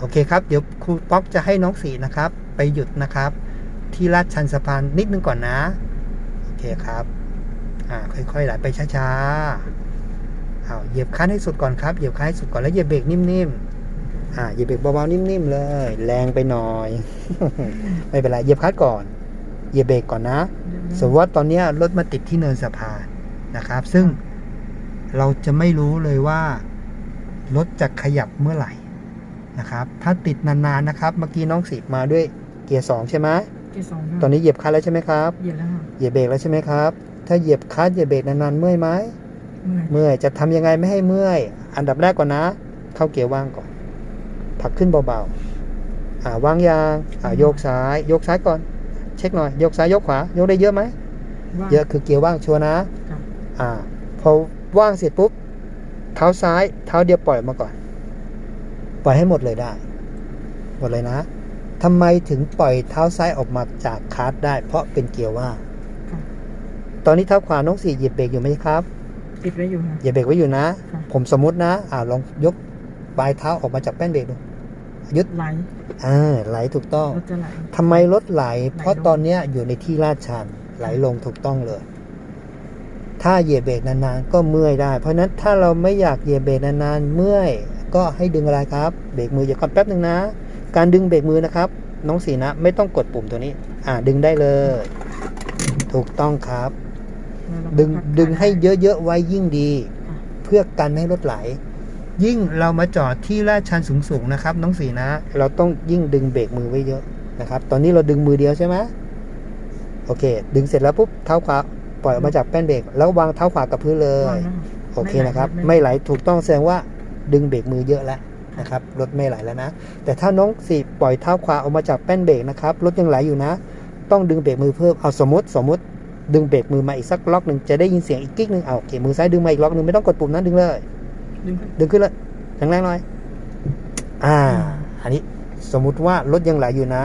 โอเคครับ เดี๋ยวครูป๊อกจะให้น้องสีนะครับ ไปหยุดนะครับ ที่ลาดชันสะพานนิดนึงก่อนนะ โอเคครับ อ่า ค่อยๆไหลไปช้าๆเอาเหยียบคันให้สุดก่อนครับ เหยียบคันให้สุดก่อนแล้วเหยียบเบรกนิ่มๆ อ่า เหยียบเบรกเบาๆ นิ่มๆ เลย แรงไปหน่อย ไม่เป็นไร เหยียบคันก่อน เหยียบเบรกก่อนนะ สมมติว่าตอนเนี้ยรถมาติดที่เนินสะพานนะครับ ซึ่งเราจะไม่รู้เลยว่ารถจะขยับเมื่อไหร่ นะครับ ถ้าติดนานๆนะครับ เมื่อกี้น้องสีมาด้วยเกียร์สองใช่ไหมเกียร์สองตอนนี้เหยียบคลัตช์แล้วใช่ไหมครับ เหยียบแล้วค่ะเหยียบเบรกแล้วใช่ไหมครับ ถ้าเหยียบคลัตช์เหยียบเบรกนานๆเมื่อยไหมเมื่อยเมื่อยจะทำยังไงไม่ให้เมื่อย อันดับแรกก่อนนะ เข้าเกียร์ว่างก่อนผลักขึ้นเบาๆ อ่าวางยางอ่าโยกซ้าย โยกซ้ายก่อน เช็คหน่อย โยกซ้ายยกขวา โยกได้เยอะไหมว่างเยอะคือเกียร์ว่างชัวร์นะครับอ่า พอว่างเสร็จปุ๊บ เท้าซ้าย เท้าเดียวปล่อยออกมาก่อน ปล่อยให้หมดเลยได้ หมดเลยนะทำไมถึงปล่อยเท้าซ้ายออกมาจากคาร์ดได้ เพราะเป็นเกียร์ว่างค่ะตอนนี้เท้าขวาน้องสี่เหยียบเบรกอยู่ไหมครับติดไว้อยู่ค่ะ เหยียบเบรกไว้อยู่นะค่ะผมสมมุตินะอ่าลองยกปลายเท้าออกมาจากแป้นเบรกดูยึดไหลอ่าไหลถูกต้อง รถจะไหล ทำไมรถไหล เพราะไหลลงตอนเนี้ยอยู่ในที่ลาดชันไหลลงถูกต้องเลย ถ้าเหยียบเบรกนานๆก็เมื่อยได้ เพราะฉะนั้นถ้าเราไม่อยากเหยียบเบรกนานๆเมื่อย ก็ให้ดึงอะไรครับเบรกมืออย่าก่อนแป๊บหนึ่งนะ การดึงเบรกมือนะครับ น้องสีนะไม่ต้องกดปุ่มตัวนี้ อ่าดึงได้เลย ถูกต้องครับแล้วเราดึงพักดึงให้ขาเยอะๆไว้ยิ่งดีค่ะเพื่อกันไม่ให้รถไหล ยิ่งเรามาจอดที่ลาดชันสูงๆนะครับ น้องสีนะ เราต้องยิ่งดึงเบรกมือไว้เยอะนะครับ ตอนนี้เราดึงมือเดียวใช่ไหมโอเค ดึงเสร็จแล้วปุ๊บเท้าขวาปล่อยออกมาจากแป้นเบรกแล้ววางเท้าขวากับพื้นเลว่ายงแล้วค่ะโอเคนะครับ ไม่ไม่ไหไหลลถูกต้องแสดงว่า ดึงเบรกมือเยอะแล้วนะครับรถไม่ไหลแล้วนะ แต่ถ้าน้องสีปล่อยเท้าขวาออกมาจากแป้นเบรกนะครับรถยังไหลอยู่นะ ต้องดึงเบรกมือเพิ่มเอาสมมติสมมติดึงเบรกมือมาอีกสักล็อกหนึ่งจะได้ยินเสียงอีกกิ๊กหนึ่งเอาโอเคมือซ้ายดึงมาอีกล็อกหนึ่งไม่ต้องกดปุ่มนั้นดึงเลย ดึงขึ้นดึงขึ้นเลยแรงๆหน่อย อ่า อันนี้สมมุติว่ารถยังไหลอยู่นะ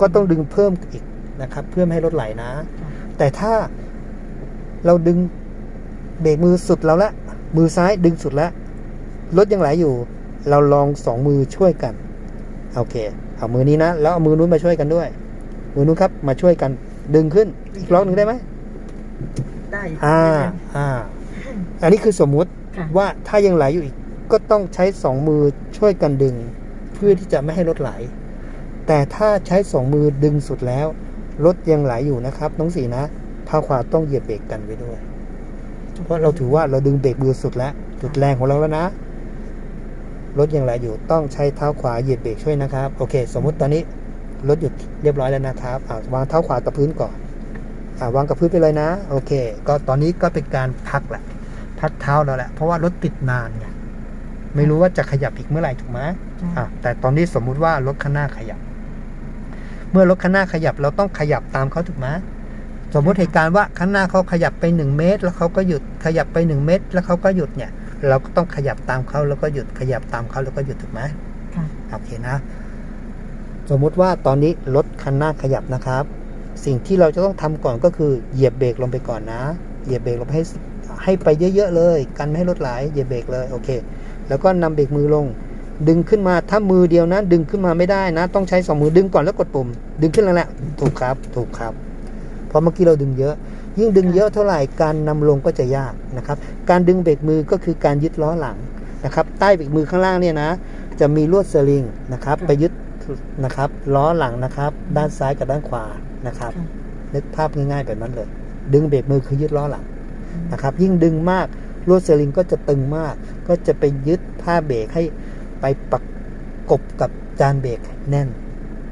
ก็ต้องดึงเพิ่มอีกนะครับ เพื่อไม่ให้รถไหลนะค่ะแต่ถ้าเราดึงเบรกมือสุดแล้วละมือซ้ายดึงสุดแล้ว รถยังไหลอยู่ เราลองสองมือช่วยกันโอเคเอามือนี้นะแล้วเอามือนู้นมาช่วยกันด้วย มือนู้นครับมาช่วยกัน ดึงขึ้นอีกล็อกหนึ่งได้ไหมได้อีกอ่านิดนึงอ่า อันนี้คือสมมุติค่ะว่าถ้ายังไหลอยู่อีก ก็ต้องใช้สองมือช่วยกันดึง เพื่อที่จะไม่ให้รถไหล แต่ถ้าใช้สองมือดึงสุดแล้วรถยังไหลอยู่นะครับ น้องสีนะเท้าขวาต้องเหยียบเบรกกันไว้ด้วย เพราะเราถือว่าเราดึงเบรกมือสุดแล้วสุดแรงของเราแล้วนะ รถยังไหลอยู่ต้องใช้เท้าขวาเหยียบเบรกช่วยนะครับ โอเค สมมุติตอนนี้รถหยุดเรียบร้อยแล้วนะครับอ่าวางเท้าขวากับพื้นก่อนอ่าวางกับพื้นไปเลยนะ โอเค ก็ตอนนี้ก็เป็นการพักแหละ พักเท้าเราแหละ เพราะว่ารถติดนานไงไม่รู้ว่าจะขยับอีกเมื่อไหร่ถูกไหมใช่อะแต่ตอนนี้สมมุติว่ารถข้างหน้าขยับ เมื่อรถข้างหน้าขยับเราต้องขยับตามเขาถูกไหมสมมติเหตุการณ์ว่าข้างหน้าเขาขยับไปหนึ่งเมตร แล้วเขาก็หยุดขยับไปหนึ่งเมตร แล้วเขาก็หยุดเนี่ย เราก็ต้องขยับตามเขาแล้วก็หยุดขยับตามเขาแล้วก็หยุดถูกไหมค่ะโอเคนะ สมมุติว่าตอนนี้รถคันหน้าขยับนะครับ สิ่งที่เราจะต้องทำก่อนก็คือเหยียบเบรกลงไปก่อนนะ เหยียบเบรกลงไปให้ให้ไปเยอะๆเลย กันไม่ให้รถไหลเหยียบเบรกเลยโอเค แล้วก็นำเบรกมือลง ดึงขึ้นมาถ้ามือเดียวนะ ดึงขึ้นมาไม่ได้นะ ต้องใช้สองมือดึงก่อนแล้วกดปุ่ม ดึงขึ้นแล้วแหละถูกครับ ถูกครับ เพราะเมื่อกี้เราดึงเยอะ ยิ่งดึงเยอะเท่าไหร่การนำลงก็จะยากนะครับ การดึงเบรกมือก็คือการยึดล้อหลังนะครับใต้เบรกมือข้างล่างเนี่ยนะ จะมีลวดสลิงนะครับ ไปยึดนะครับล้อหลังนะครับ ด้านซ้ายกับด้านขวานะครับค่ะนึกภาพง่ายๆแบบนั้นเลย ดึงเบรกมือคือยึดล้อหลังนะครับ ยิ่งดึงมากลวดสลิงก็จะตึงมาก ก็จะไปยึดผ้าเบรกให้ไปประกบกับจานเบรกแน่น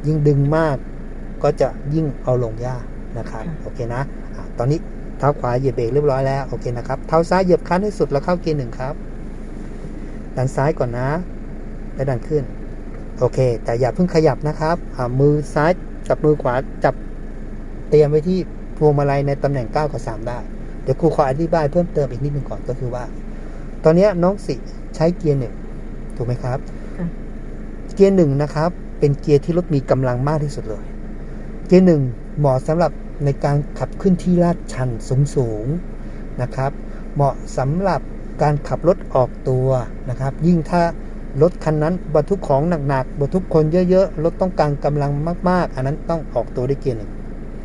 ยิ่งดึงมากก็จะยิ่งเอาลงยากนะครับค่ะโอเคนะอะ ตอนนี้เท้าขวาเหยียบเบรกเรียบร้อยแล้วโอเคนะครับเท้าซ้ายเหยียบคันให้สุดแล้วเข้าเกียร์หนึ่งครับดันซ้ายก่อนนะแล้วดันขึ้น โอเค แต่อย่าเพิ่งขยับนะครับอ่ามือซ้ายกับมือขวาจับเตรียมไว้ที่พวงมาลัยในตำแหน่ง 9 กับ 3 ได้ เดี๋ยวครูขออธิบายเพิ่มเติมอีกนิดหนึ่งก่อนก็คือว่า ตอนเนี้ยน้องสิใช้เกียร์หนึ่งถูกไหมครับค่ะเกียร์หนึ่งนะครับ เป็นเกียร์ที่รถมีกำลังมากที่สุดเลย เกียร์หนึ่งเหมาะสำหรับ ในการขับขึ้นที่ลาดชันสูงๆนะครับ เหมาะสำหรับการขับรถออกตัวนะครับ ยิ่งถ้ารถคันนั้นบรรทุกของหนักๆบรรทุกคนเยอะๆรถต้องการกำลังมากๆ อันนั้นต้องออกตัวด้วยเกียร์หนึ่ง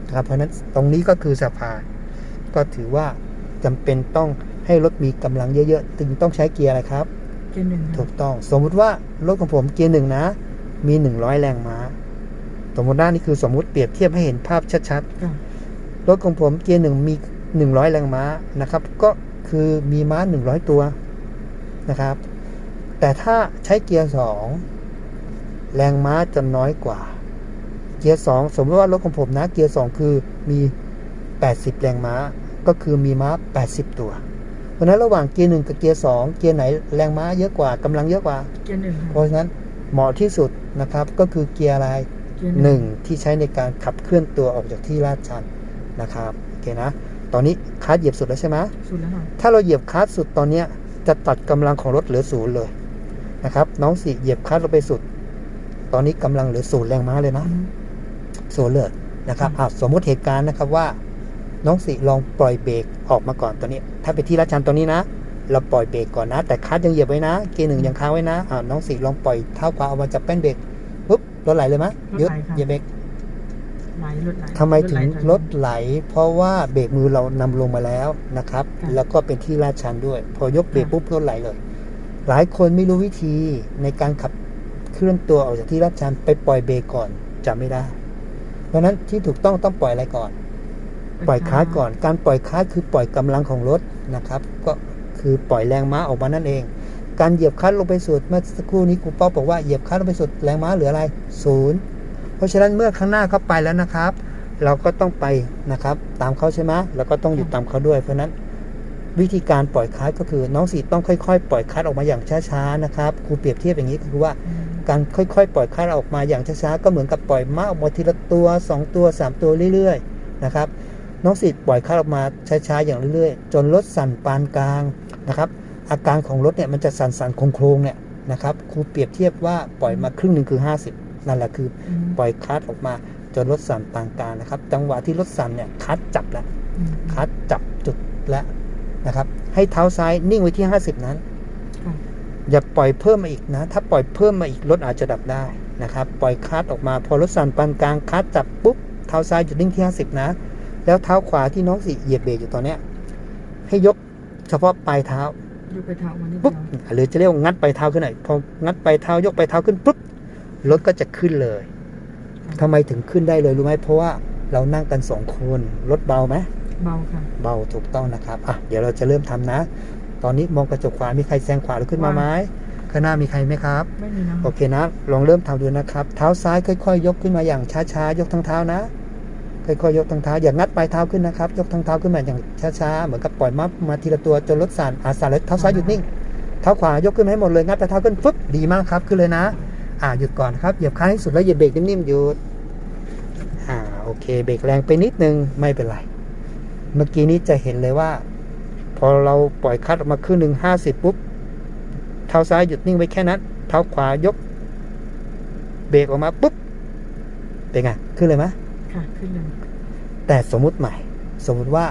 นะครับเพราะฉะนั้นตรงนี้ก็คือสะพานก็ถือว่าจำเป็นต้องให้รถมีกำลังเยอะๆจึงต้องใช้เกียร์อะไรครับเกียร์หนึ่งถูกต้อง สมมุติว่ารถของผมเกียร์หนึ่งนะ มี 100 แรงม้า สมมติว่านี่คือสมมุติเปรียบเทียบให้เห็นภาพชัดค่ะๆ รถของผมเกียร์หนึ่งมี 100 แรงม้านะครับ ก็คือมีม้า 100 ตัวนะครับ แต่ถ้าใช้เกียร์ 2 แรงม้าจะน้อยกว่า เกียร์ 2 สมมติว่ารถของผมนะเกียร์ 2 คือมี 80 แรงม้า ก็คือมีม้า 80 ตัวเพราะฉะนั้นระหว่างเกียร์หนึ่งกับเกียร์สองเกียร์ไหนแรงม้าเยอะกว่ากำลังเยอะกว่าเกียร์หนึ่งค่ะเพราะฉะนั้นเหมาะที่สุดนะครับก็คือเกียร์อะไรเกียร์หนึ่งที่ใช้ในการขับเคลื่อนตัวออกจากที่ลาดชัน นะครับโอเคนะ ตอนนี้คลัสเหยียบสุดแล้วใช่ไหมสุดแล้วค่ะถ้าเราเหยียบคลัสสุดตอนเนี้ยจะตัดกำลังของรถเหลือศูนย์เลยนะครับ น้องสี่เหยียบคลัสลงไปสุด ตอนนี้กำลังเหลือศูนย์แรงม้าเลยนะอืมศูนย์เลยนะครับอะสมมติเหตุการณ์นะครับว่า น้องสี่ลองปล่อยเบรกออกมาก่อนตอนนี้ ถ้าไปที่ลาดชันตอนนี้นะเราปล่อยเบรกก่อนนะ แต่คลัสยังเหยียบไว้นะ เกียร์หนึ่งยังค้างไว้นะอ่าน้องสี่ลองปล่อยเท้าขวาออกมาจากแป้นเบรกปุ๊บรถไหลเลยไหมหยุดเหยียบเบรก ไหลรถไหลทำไมถึงถรถไหล เพราะว่าเบรกมือเรานำลงมาแล้วนะครับค่ะแล้วก็เป็นที่ลาดชันด้วย พอยกเบรกปุ๊บรถไหลเลย หลายคนไม่รู้วิธีในการขับเคลื่อนตัวออกจากที่ลาดชันไปปล่อยเบรกก่อนจะไม่ได้ เพราะฉะนั้นที่ถูกต้องต้องปล่อยอะไรก่อน ปล่อยคลัสก่อน การปล่อยคลัสคือปล่อยกำลังของรถนะครับ ก็คือปล่อยแรงม้าออกมานั่นเองการเหยียบคลัสลงไปสุดเมื่อสักครู่นี้ครูเป้าบอกว่าเหยียบคลัสลงไปสุดแรงม้าเหลืออะไรศูนย์ เพราะฉะนั้นเมื่อข้างหน้าเขาไปแล้วนะครับ เราก็ต้องไปนะครับ ตามเขาใช่ไหมแล้วก็ต้องหยุดตามเขาด้วยเพราะฉะนั้นวิธีการปล่อยคลัสก็คือน้องสีต้องค่อยๆ ปล่อยคลัสออกมาอย่างช้าๆนะครับครูเปรียบเทียบอย่างนี้ก็คือว่าอืมการค่อยๆ ปล่อยคลัสออกมาอย่างช้าๆก็เหมือนกับปล่อยม้าออกมาทีละตัว 2 ตัว 3 ตัวเรื่อยๆนะครับน้องสิทธิ์ปล่อยคลัสออกมาช้าๆอย่างเรื่อยๆ จนรถสั่นปานกลางนะครับอาการของรถเนี่ยมันจะสั่นๆโครงๆเนี่ยนะครับครูเปรียบเทียบว่าปล่อยมาครึ่งหนึ่งคือ 50 นั่นแหละคืออืมปล่อยคลัสออกมาจนรถสั่นปานกลางนะครับ จังหวะที่รถสั่นเนี่ยคลัสจับแล้วอืมคลัสจับจุดแล้วนะครับ ให้เท้าซ้ายนิ่งไว้ที่ 50 นั้นค่ะอย่าปล่อยเพิ่มมาอีกนะ ถ้าปล่อยเพิ่มมาอีกรถอาจจะดับได้นะครับ ปล่อยคลัสออกมาพอรถสั่นปานกลางคลัสจับปุ๊บเท้าซ้ายหยุดนิ่งที่ 50 นะ แล้วเท้าขวาที่น้องสิเหยียบเบรกอยู่ตอนเนี้ยให้ยกเฉพาะปลายเท้ายกไปเท้าวันนี้ปุ๊บหรือจะเรียกว่างัดปลายเท้าขึ้นหน่อยพองัดปลายเท้ายกปลายเท้าขึ้นปุ๊บ รถก็จะขึ้นเลยทำไมถึงขึ้นได้เลยรู้ไหมเพราะว่าเรานั่งกันสองคนรถเบาไหมเบาค่ะ เบาถูกต้องนะครับอะเดี๋ยวเราจะเริ่มทำนะ ตอนนี้มองกระจกขวามีใครแซงขวาหรือขึ้นมาไหมข้างหน้ามีใครไหมครับ ไม่มีนะโอเคนะ ลองเริ่มทำดูนะครับ เท้าซ้ายค่อยๆ ยกขึ้นมาอย่างช้าๆ ยกทั้งเท้านะ ค่อยๆ ยกทั้งเท้า อย่างงัดปลายเท้าขึ้นนะครับ ยกทั้งเท้าขึ้นมาอย่างช้าๆ เหมือนกับปล่อยมัดมาทีละตัวจนรถสั่นอาสั่นแล้วเท้าซ้ายหยุดนิ่ง เท้าขวายกขึ้นมาให้หมดเลย งัดปลายเท้าขึ้นปุ๊บดีมากครับ ขึ้นเลยนะ อ่าหยุดก่อนครับเหยียบคลันให้สุดแล้วเหยียบเบรกนิ่มๆหยุดอ่าโอเคเบรกแรงไปนิดนึงไม่เป็นไร เมื่อกี้นี้จะเห็นเลยว่า พอเราปล่อยคลัดออกมาครึ่งหนึ่งห้าสิบปุ๊บเท้าซ้ายหยุดนิ่งไว้แค่นั้น เท้าขวายก เบรกออกมาปุ๊บเป็นไงขึ้นเลยไหมค่ะขึ้นเลยแต่สมมุติใหม่ สมมุติว่า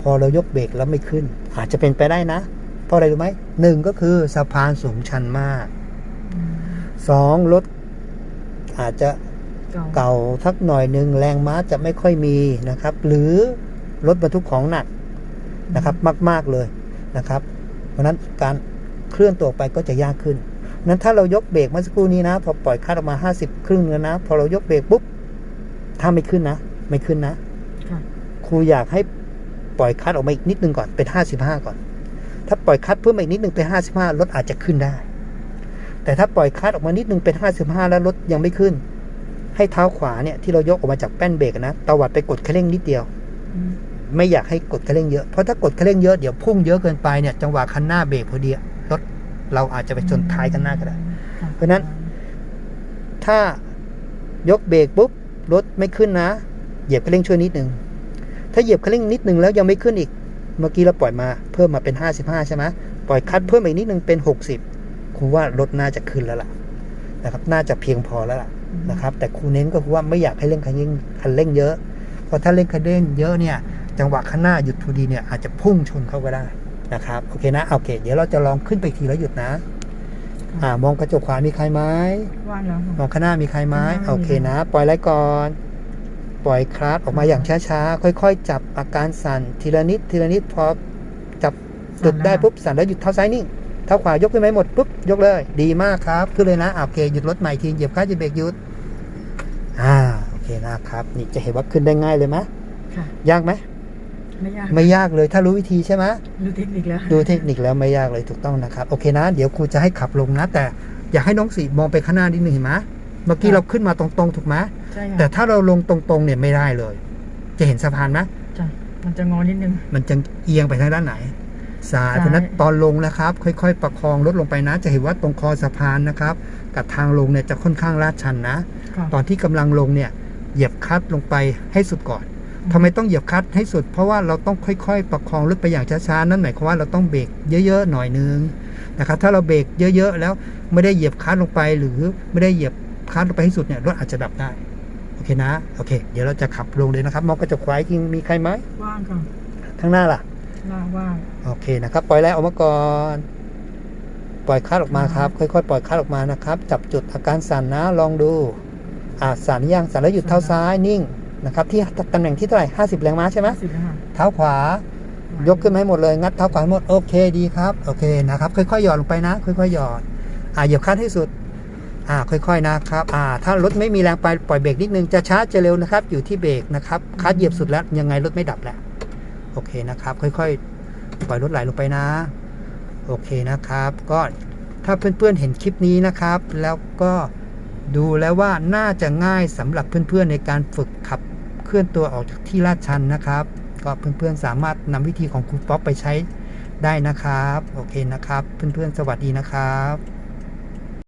พอเรายกเบรกแล้วไม่ขึ้น อาจจะเป็นไปได้นะ เพราะอะไรรู้ไหมหนึ่งก็คือสะพานสูงชันมากอืม สองรถอาจจะเก่าเก่าสักหน่อยหนึ่งแรงม้าจะไม่ค่อยมีนะครับ หรือรถบรรทุกของหนักนะครับ มาก ๆเลยนะครับ เพราะฉะนั้นการเคลื่อนตัวไปก็จะยากขึ้นนั้นถ้าเรายกเบรกเมื่อสักครู่นี้นะ พอปล่อยคาดออกมา 50 ครึ่งแล้วนะ พอเรายกเบรกปุ๊บ ถ้าไม่ขึ้นนะ ไม่ขึ้นนะค่ะครูอยากให้ปล่อยคัดออกมาอีกนิดนึงก่อนเป็น 55 ก่อน ถ้าปล่อยคัดเพิ่มมาอีกนิดนึงเป็น 55 รถอาจจะขึ้นได้ แต่ถ้าปล่อยคัดออกมานิดนึงเป็น 55 แล้วรถยังไม่ขึ้น ให้เท้าขวาเนี่ยที่เรายกออกมาจากแป้นเบรกนะตวัดไปกดคันเร่งนิดเดียว ไม่อยากให้กดคันเร่งเยอะ เพราะถ้ากดคันเร่งเยอะเดี๋ยวพุ่งเยอะเกินไปเนี่ยจังหวะคันหน้าเบรกพอดีรถเราอาจจะไปชนท้ายคันหน้าก็ได้ เพราะฉะนั้น ถ้ายกเบรกปุ๊บรถไม่ขึ้นนะ เหยียบคันเร่งช่วยนิดนึงถ้าเหยียบคันเร่งนิดนึงแล้วยังไม่ขึ้นอีก เมื่อกี้เราปล่อยมาเพิ่มมาเป็น 55 ใช่ไหมปล่อยคัดเพิ่มอีกนิดนึงเป็น 60 ครูว่ารถน่าจะขึ้นแล้วล่ะนะครับ น่าจะเพียงพอแล้วล่ะอืมนะครับ แต่ครูเน้นก็คือว่าไม่อยากให้เร่งคันเร่งคันเร่งเยอะ เพราะถ้าเร่งคันเร่งเยอะเนี่ย จังหวะข้างหน้าหยุดพอดีเนี่ยอาจจะพุ่งชนเข้าก็ได้นะครับโอเคนะโอเค เดี๋ยวเราจะลองขึ้นไปอีกทีแล้วหยุดนะอ่ามองกระจกขวามีใครไหมว่างแล้วมอค่ะงข้างหน้ามีใครไหมข้างหน้าโอเคนะ ปล่อยไหลก่อน ปล่อยคลาสออกมาอย่างช้าๆ ค่อยๆ จับอาการสั่นทีละนิดทีละนิดพอจับจุดได้ปุ๊บสั่นแล้วหยุดเท้าซ้ายนิ่ง เท้าขวายกขึ้นไหมหมดปุ๊บยกเลย ดีมากครับขึ้นเลยนะอะโอเคหยุดรถใหม่ทีเหยียบคลัตช์เหยียบเบรกหยุดอ่าโอเคนะครับ นี่จะเห็นว่าขึ้นได้ง่ายเลยไหมค่ะ ยากไหมไม่ยากไม่ยากเลยถ้ารู้วิธีใช่ไหมรู้เทคนิคแล้วดูเทคนิคแล้วไม่ยากเลยถูกต้องนะครับ โอเคนะ เดี๋ยวครูจะให้ขับลงนะ แต่อยากให้น้องสีมองไปข้างหน้านิดหนึ่งเห็นไหมเมื่อกี้เราขึ้นมาตรงๆถูกไหมใช่แต่ค่ะถ้าเราลงตรงๆเนี่ยไม่ได้เลย จะเห็นสะพานไหมจ้ะมันจะงอนิดนึง มันจะเอียงไปทางด้านไหน ซ้ายซ้ายเพราะฉะนั้นตอนลงนะครับ ค่อย ๆ ประคองรถลงไปนะ จะเห็นว่าตรงคอสะพานนะครับ กับทางลงเนี่ยจะค่อนข้างลาดชันนะค่ะตอนที่กำลังลงเนี่ยเหยียบคลัตช์ลงไปให้สุดก่อนทำไมต้องเหยียบคลัตช์ให้สุด เพราะว่าเราต้องค่อยๆ ประคองรถไปอย่างช้าๆนั่นหมายความว่าเราต้องเบรกเยอะๆหน่อยนึงนะครับถ้าเราเบรกเยอะๆแล้วไม่ได้เหยียบคลัตช์ลงไปหรือไม่ได้เหยียบคลัตช์ลงไปให้สุดเนี่ยรถอาจจะดับได้โอเคนะโอเค เดี๋ยวเราจะขับลงเลยนะครับมองกระจกขวาอีกทีมีใครไหมว่างค่ะข้างหน้าล่ะ ว่างว่างโอเคนะครับ ปล่อยแรงออกมาก่อน ปล่อยคลัดออกมาครับ ค่อยๆ ปล่อยคลัดออกมานะครับ จับจุดอาการสั่นนะ ลองดูอ่าสั่นยังสั่นแล้วหยุดเท้าซ้ายนิ่งนะครับ ที่ตำแหน่งที่เท่าไหร่ห้าสิบแรงม้าใช่ไหมสิบแล้วค่ะเท้าขวายกขึ้นมาให้หมดเลย งัดเท้าขวาให้หมด โอเคดีครับ โอเคนะครับ ค่อยๆ หย่อนลงไปนะ ค่อยๆ หย่อน อ่าเหยียบคลัดให้สุด อ่า ค่อยๆ นะครับ อ่า ถ้ารถไม่มีแรงไป ปล่อยเบรกนิดนึง จะช้าจะเร็วนะครับ อยู่ที่เบรกนะครับคลัดเหยียบสุดแล้ว ยังไงรถไม่ดับแหละ โอเคนะครับ ค่อยๆ ปล่อยรถไหลลงไปนะ โอเคนะครับ ก็ถ้าเพื่อนๆเห็นคลิปนี้นะครับ แล้วก็ดูแล้วว่าน่าจะง่ายสำหรับเพื่อนๆในการฝึกขับเคลื่อนตัวออกจากที่ลาดชันนะครับ ก็เพื่อนๆสามารถนำวิธีของครูป๊อปไปใช้ได้นะครับ โอเคนะครับ เพื่อนๆสวัสดีนะครับ